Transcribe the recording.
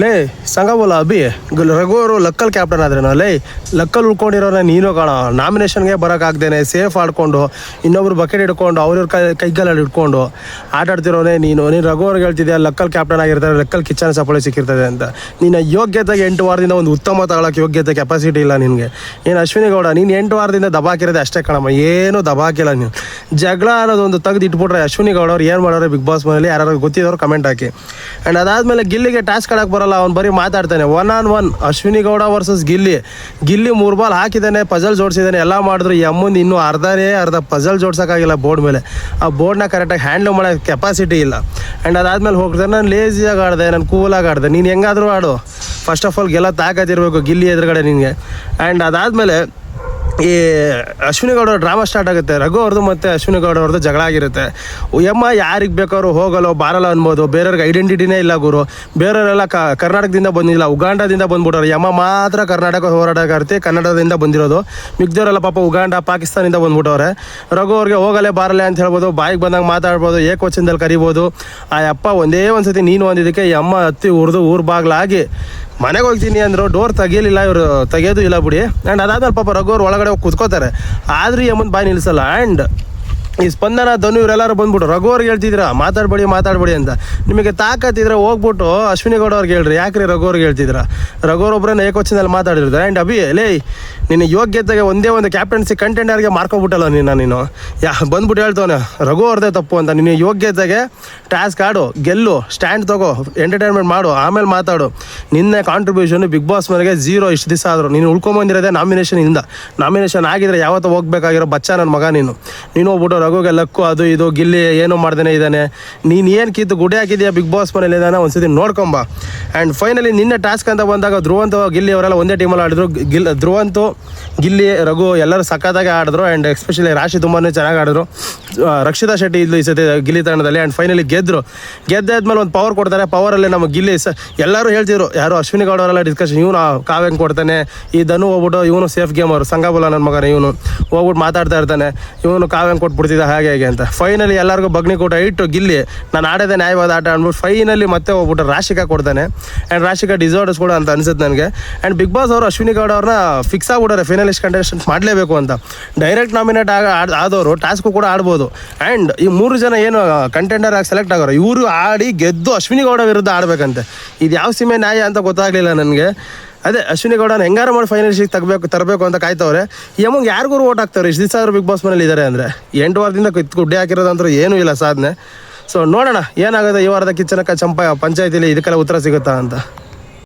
ಲೇ ಸಂಗಮಲ್ಲ ಅಭಿ. ರಘು ಅವರು ಲಕ್ಕಲ್ ಕ್ಯಾಪ್ಟನ್ ಆದ್ರೇನೋ, ಲೇ, ಲಕ್ಕಲ್ ಉಳ್ಕೊಂಡಿರೋನ ನೀನು ಕಾಣ. ನಾಮಿನೇಷನ್ಗೆ ಬರೋಕ್ಕಾಗ್ದೇನೆ ಸೇಫ್ ಆಡ್ಕೊಂಡು, ಇನ್ನೊಬ್ರು ಬಕೆಟ್ ಹಿಡ್ಕೊಂಡು ಅವ್ರಿವ್ರ ಕೈ ಕೈಗಾಲಲ್ಲಿ ಇಟ್ಕೊಂಡು ಆಟಾಡ್ತಿರೋನೆ ನೀನು. ನೀನು ರಘು ಅವ್ರಿಗೆ ಹೇಳ್ತಿದ್ಯಾ, ಲಕ್ಕಲ್ ಕ್ಯಾಪ್ಟನ್ ಆಗಿರ್ತಾರೆ, ಲಕ್ಕಲ್ ಕಿಚನ್ ಸಪ್ಲೈ ಸಿಕ್ಕಿರ್ತದೆ ಅಂತ. ನಿನ್ನ ಯೋಗ್ಯತೆಗೆ ಎಂಟು ವಾರದಿಂದ ಒಂದು ಉತ್ತಮ ತಗೊಳಕ್ಕೆ ಯೋಗ್ಯತೆ ಕೆಪಾಸಿಟಿ ಇಲ್ಲ ನಿನಗೆ. ಏನು ಅಶ್ವಿನಿ ಗೌಡ, ನೀನು ಎಂಟು ವಾರದಿಂದ ದಬಾಕಿರೋದೆ ಅಷ್ಟೇ ಕಣಮ್ಮ. ಏನು ದಬಾಕಿಲ್ಲ ನೀನು. ಜಗಳ ಅನ್ನೋದೊಂದು ತೆಗೆದು ಇಟ್ಬಿಟ್ರೆ ಅಶ್ವಿನಿ ಗೌಡ ಅವ್ರು ಏನು ಮಾಡೋರು ಬಿಗ್ ಬಾಸ್ ಮನೇಲಿ ಯಾರು ಗೊತ್ತಿದ್ದವ್ರು ಕಮೆಂಟ್ ಹಾಕಿ. ಆ್ಯಂಡ್ ಅದಾದಮೇಲೆ ಗಿಲ್ಲಿಗೆ ಟಾಸ್ಕ್ ಆಡಕ್ಕೆ ಬರಲ್ಲ, ಅವ್ನು ಬರೀ ಮಾತಾಡ್ತಾನೆ one on one Ashwini Gowda versus Gilli. Gilli ಮೂರು ಬಾಲ್ ಹಾಕಿದ್ದಾನೆ ಪಜಲ್ ಜೋಡಿಸಿದ್ದಾನೆ, ಎಲ್ಲ ಮಾಡಿದ್ರು. ಈ ಅಮ್ಮಂದು ಇನ್ನೂ ಅರ್ಧನೇ, ಅರ್ಧ ಪಜಲ್ ಜೋಡ್ಸೋಕ್ಕಾಗಿಲ್ಲ ಬೋರ್ಡ್ ಮೇಲೆ. ಆ ಬೋರ್ಡ್ನ ಕರೆಕ್ಟಾಗಿ ಹ್ಯಾಂಡ್ಲ್ ಮಾಡೋ ಕೆಪಾಸಿಟಿ ಇಲ್ಲ. ಆ್ಯಂಡ್ ಅದಾದಮೇಲೆ ಹೋಗ್ತಾರೆ ನಾನು ಲೇಸಿಯಾಗಿ ಆಡಿದೆ, ನಾನು ಕೂಲಾಗಿ ಆಡಿದೆ. ನೀನು ಹೆಂಗಾದರೂ ಆಡು. ಫಸ್ಟ್ ಆಫ್ ಆಲ್ ಗೆಲ್ಲ ತಾಕತ್ತಿರಬೇಕು ಗಿಲ್ಲಿ ಎದುರುಗಡೆ ನಿನಗೆ. ಆ್ಯಂಡ್ ಅದಾದಮೇಲೆ ಈ ಅಶ್ವಿನಿ ಗೌಡರ ಡ್ರಾಮಾ ಸ್ಟಾರ್ಟ್ ಆಗುತ್ತೆ. ರಘು ಅವ್ರದ್ದು ಮತ್ತು ಅಶ್ವಿನಿ ಗೌಡ ಅವ್ರದ್ದು ಜಗಳ ಆಗಿರುತ್ತೆ. ಯಮ್ಮ ಯಾರಿಗೆ ಬೇಕಾದ್ರು ಹೋಗಲ್ಲ, ಬಾರಲ್ಲ ಅನ್ಬೋದು. ಬೇರೆಯವ್ರಿಗೆ ಐಡೆಂಟಿಟಿನೇ ಇಲ್ಲ ಗುರು. ಬೇರೆಯವರೆಲ್ಲ ಕರ್ನಾಟಕದಿಂದ ಬಂದಿಲ್ಲ, ಉಗಾಂಡದಿಂದ ಬಂದ್ಬಿಟ್ಟವ್ರು. ಯಮ್ಮ ಮಾತ್ರ ಕರ್ನಾಟಕ ಹೋರಾಟಗಾರ್ತಿ ಕನ್ನಡದಿಂದ ಬಂದಿರೋದು. ಮಿಗ್ದವರೆಲ್ಲ ಪಾಪ ಉಗಾಂಡ, ಪಾಕಿಸ್ತಾನದಿಂದ ಬಂದ್ಬಿಟ್ಟವ್ರೆ. ರಘು ಅವ್ರಿಗೆ ಹೋಗಲೇ ಬಾರಲೆ ಅಂತ ಹೇಳ್ಬೋದು. ಬಾಯಿಗೆ ಬಂದಂಗೆ ಮಾತಾಡ್ಬೋದು. ಏಕವಚನದಲ್ಲಿ ಕರಿಬೋದು. ಆ ಅಪ್ಪ ಒಂದೇ ಒಂದು ಸತಿ ನೀನು ಒಂದಿದ್ದಕ್ಕೆ ಈ ಹತ್ತಿ ಉರಿದು ಊರು ಬಾಗ್ಲಾಗಿ ಮನೆಗೆ ಹೋಗ್ತೀನಿ ಅಂದರು ಡೋರ್ ತೆಗಿಯಲಿಲ್ಲ ಇವರು ತೆಗೆಯೋದು ಇಲ್ಲ ಬಿಡಿ. ಆ್ಯಂಡ್ ಅದಾದ್ಮೇಲೆ ಪಾಪ ರಘು ಅವ್ರು ಒಳಗಡೆ ಹೋಗಿ ಕುತ್ಕೋತಾರೆ. ಆದ್ರೂ ಈ ಬಾಯಿ ನಿಲ್ಲಿಸಲ್ಲ ಆ್ಯಂಡ್ ಈ ಸ್ಪಂದನ ಧನು ಇವರೆಲ್ಲರೂ ಬಂದ್ಬಿಟ್ಟು, ರಘು ಅವ್ರಿಗೆ ಹೇಳ್ತಿದ್ರ ಮಾತಾಡ್ಬೇಡಿ ಮಾತಾಡ್ಬೇಡಿ ಅಂತ. ನಿಮಗೆ ತಾಕತ್ತಿದ್ರೆ ಹೋಗ್ಬಿಟ್ಟು ಅಶ್ವಿನಿ ಗೌಡ ಅವ್ರಿಗೆ ಹೇಳ್ರಿ. ಯಾಕ್ರಿ ರಘು ಅವ್ರಿಗೆ ಹೇಳ್ತಿದ್ರ ರಘು ಒಬ್ಬರನ್ನ ಏಕವಚನದಲ್ಲಿ ಮಾತಾಡಿದ್ರು ಆ್ಯಂಡ್ ಅಭಿ ಲೇ ನಿನ್ನ ಯೋಗ್ಯತೆಗೆ ಒಂದೇ ಒಂದು ಕ್ಯಾಪ್ಟನ್ಸಿ ಕಂಟೆಂಡರ್ಗೆ ಮಾರ್ಕೊಂಬಿಟ್ಟಲ್ಲ ನಿನ್ನ ನೀನು ಯಾ, ಬಂದ್ಬಿಟ್ಟು ಹೇಳ್ತವನೆ, ರಘು ಅವ್ರದೇ ತಪ್ಪು ಅಂತ. ನಿನ್ನ ಯೋಗ್ಯತೆಗೆ ಟಾಸ್ಕ್ ಆಡು, ಗೆಲ್ಲು ಸ್ಟ್ಯಾಂಡ್ ತಗೋ ಎಂಟರ್ಟೈನ್ಮೆಂಟ್ ಮಾಡು, ಆಮೇಲೆ ಮಾತಾಡು. ನಿನ್ನ ಕಾಂಟ್ರಿಬ್ಯೂಷನ್ ಬಿಗ್ ಬಾಸ್ ಮನೆಗೆ ಝೀರೋ ಇಷ್ಟು ದಿವಸ ಆದರು. ನೀನು ಉಳ್ಕೊಂಬಂದಿರೋದೇ ನಾಮಿನೇಷನ್ ಇಂದ. ನಾಮಿನೇಷನ್ ಆಗಿದ್ರೆ ಯಾವತ್ತೂ ಹೋಗ್ಬೇಕಾಗಿರೋ ಬಚ್ಚ ನನ್ನ ಮಗ ನೀನು. ನೀನು ಹೋಗ್ಬಿಟ್ಟು ರಘುಗೆ ಲಕ್ಕು, ಅದು ಇದು, ಗಿಲ್ಲಿ ಏನು ಮಾಡ್ದೇನೆ ಇದ್ದಾನೆ. ನೀನು ಏನು ಕಿತ್ತು ಗುಡಿ ಹಾಕಿದ್ಯಾ ಬಿಗ್ ಬಾಸ್ ಮನೇಲಿ ಇದ್ದಾನೆ ಒಂದ್ಸತಿ ನೋಡ್ಕೊಂಬ. ಆ್ಯಂಡ್ ಫೈನಲಿ ನಿನ್ನೆ ಟಾಸ್ಕ್ ಅಂತ ಬಂದಾಗ ಧ್ರುವಂತ, ಗಿಲ್ಲಿ ಅವರೆಲ್ಲ ಒಂದೇ ಟೀಮಲ್ಲಿ ಆಡಿದ್ರು. ಗಿಲ್ ಧ್ರುವಂತು ಗಿಲ್ಲಿ, ರಘು ಎಲ್ಲರೂ ಸಖತ್ತಾಗಿ ಆಡಿದ್ರು ಆ್ಯಂಡ್ ಎಸ್ಪೆಷಲಿ ರಾಶಿ ತುಂಬಾ ಚೆನ್ನಾಗಿ ಆಡಿದ್ರು. ರಕ್ಷಿತಾ ಶೆಟ್ಟಿ ಇದ್ಲು ಈ ಸತಿ ಗಿಲ್ಲಿ ತಂಡದಲ್ಲಿ ಆ್ಯಂಡ್ ಫೈನಲಿ ಗೆದ್ದರು ಗೆದ್ದಾದ್ಮೇಲೆ ಒಂದು ಪವರ್ ಕೊಡ್ತಾರೆ. ಪವರಲ್ಲಿ ನಮ್ಮ ಗಿಲ್ಲಿ ಸ, ಎಲ್ಲರೂ ಹೇಳ್ತಿದ್ರು, ಯಾರು ಅಶ್ವಿನಿ ಗೌಡ ಅವರೆಲ್ಲ ಡಿಸ್ಕಷನ್ ಇವನು ಕಾವ್ಯಂಗೆ ಕೊಡ್ತಾನೆ. ಈ ಧನು ಹೋಗ್ಬಿಟ್ಟು ಇವನು ಸೇಫ್ ಗೇಮ್ ಅವರು. ನನ್ನ ಮಗನ ಇವನು. ಹೋಗ್ಬಿಟ್ಟು ಮಾತಾಡ್ತಾ ಇರ್ತಾನೆ. ಇವನು ಕಾವ್ಯಂಗೆ ಕೊಟ್ಬಿಡ್ತಿದ್ದ ಹಾಗೆ ಹೇಗೆ ಅಂತ. ಫೈನಲಿ ಎಲ್ಲರಿಗೂ ಬಗ್ನಿ ಕೂಟ ಇಟ್ಟು ಗಿಲ್ಲಿ, ನಾನು ಆಡೋದೇ ನ್ಯಾಯವಾದ ಆಟ ಅಂದ್ಬಿಟ್ಟು ಫೈನಲಿ ಮತ್ತೆ ಹೋಗ್ಬಿಟ್ಟು ರಾಶಿಕಾ ಕೊಡ್ತಾನೆ. ಆ್ಯಂಡ್ ರಾಶಿಕಾ ಡಿಸಾರ್ಡರ್ಸ್ ಕೂಡ ಅಂತ ಅನ್ಸುತ್ತೆ ನನಗೆ. ಆ್ಯಂಡ್ ಬಿಗ್ ಬಾಸ್ ಅವರು ಅಶ್ವಿನಿ ಗೌಡ ಅವ್ರನ್ನ ಫಿಕ್ಸ್ ಆಗ್ಬಿಟ್ಟಾರೆ ಫೈನಲಿಸ್ಟ್ ಕಂಟೆಸ್ಟೆಂಟ್ ಮಾಡಲೇಬೇಕು ಅಂತ. ಡೈರೆಕ್ಟ್ ನಾಮಿನೇಟ್ ಆಗ ಆದವರು ಟಾಸ್ಕು ಕೂಡ ಆಡ್ಬೋದು. ಆ್ಯಂಡ್ ಈ ಮೂರು ಜನ ಏನು ಕಂಟೆಂಡರ್ ಆಗಿ ಸೆಲೆಕ್ಟ್ ಆಗೋರು, ಇವರು ಆಡಿ ಗೆದ್ದು ಅಶ್ವಿನಿ ಗೌಡ ವಿರುದ್ಧ ಆಡಬೇಕಂತೆ. ಇದು ಯಾವ ಸೀಮೆ ನ್ಯಾಯ ಅಂತ ಗೊತ್ತಾಗಲಿಲ್ಲ ನನಗೆ. ಅದೇ, ಅಶ್ವಿನಿ ಗೌಡನ ಹೆಂಗಾರ ಮಾಡಿ ಫೈನಲ್ಸಿಗೆ ತಗಬೇಕು ತರಬೇಕು ಅಂತ ಕಾಯ್ತವ್ರೆ. ಅಮ್ಮಂಗೆ ಯಾರಿಗೂ ಓಟ್ ಹಾಕ್ತಾರೆ ಇಷ್ಟು ದಿವಸ ಬಿಗ್ ಬಾಸ್ ಮನೇಲಿ ಇದ್ದಾರೆ ಅಂದರೆ. ಎಂಟು ವಾರದಿಂದ ಗುಡ್ಡೆ ಹಾಕಿರೋದಂದ್ರೂ ಏನೂ ಇಲ್ಲ ಸಾಧನೆ. ಸೊ ನೋಡೋಣ, ಏನಾಗುತ್ತೆ ಈ ವಾರದ ಕಿಚ್ಚನಕ್ಕ ಚಂಪ ಪಂಚಾಯತಿಲಿ ಇದಕ್ಕೆಲ್ಲ ಉತ್ತರ ಸಿಗುತ್ತಾ ಅಂತ.